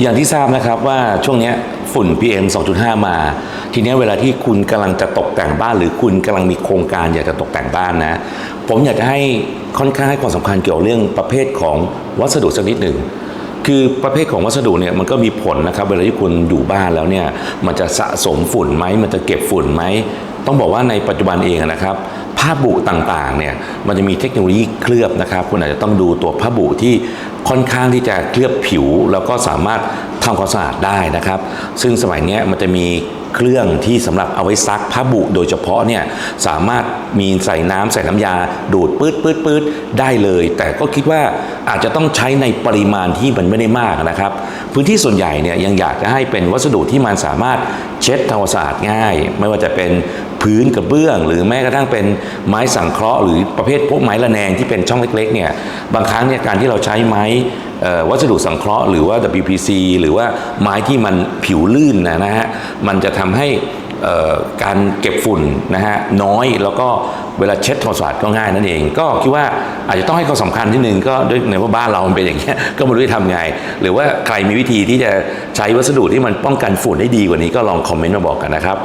อย่างที่ทราบนะครับว่าช่วงนี้ฝุ่น PM 2.5 มา ทีนี้เวลาที่คุณกำลังจะตกแต่งบ้าน หรือคุณกำลังมีโครงการอยากจะตกแต่งบ้านนะ ผมอยากจะให้ค่อนข้างให้ความสำคัญเกี่ยวกับเรื่องประเภทของวัสดุสักนิดหนึ่งคือประเภทของวัสดุเนี่ยมันก็มีผลนะครับ เวลาที่คุณอยู่บ้านแล้วเนี่ยมันจะสะสมฝุ่นไหมมันจะเก็บฝุ่นไหมต้องบอกว่าในปัจจุบันเองนะครับผ้าบุต่างๆเนี่ยมันจะมีเทคโนโลยีเคลือบนะครับ คุณอาจจะต้องดูตัวผ้าบุที่ ค่อนข้างที่จะเคลือบผิว แล้วก็สามารถทำความสะอาดได้นะครับ ซึ่งสมัยนี้มันจะมีเครื่องที่สำหรับเอาไว้ซักผ้าบุโดยเฉพาะเนี่ยสามารถมีใส่น้ำใส่น้ำยา ดูดปื๊ดปื๊ดปื๊ดได้เลย แต่ก็คิดว่าอาจจะต้องใช้ในปริมาณที่มันไม่ได้มากนะครับ พื้นที่ส่วนใหญ่เนี่ยยังอยากจะให้เป็นวัสดุที่มันสามารถเช็ดทำความสะอาดง่าย ไม่ว่าจะเป็น พื้นกระเบื้อง หรือแม้กระทั่งเป็นไม้สังเคราะห์หรือประเภทพวกไม้ระแนงที่เป็นช่องเล็กๆเนี่ยบางครั้งเนี่ยการที่เราใช้ไม้วัสดุสังเคราะห์หรือว่า WPC หรือว่าไม้ที่มันผิวลื่นนะนะฮะมันจะทำให้การเก็บฝุ่นนะฮะน้อยแล้วก็เวลาเช็ดทำความสะอาดก็ง่ายนั่นเอง ก็คิดว่าอาจจะต้องให้ความสำคัญที่หนึ่งก็ด้วยในว่าบ้านเรามันเป็นอย่างเงี้ยก็ไม่รู้จะทำไง หรือว่าใครมีวิธีที่จะใช้วัสดุที่มันป้องกันฝุ่นได้ดีกว่านี้ก็ลองคอมเมนต์มาบอกกันนะครับ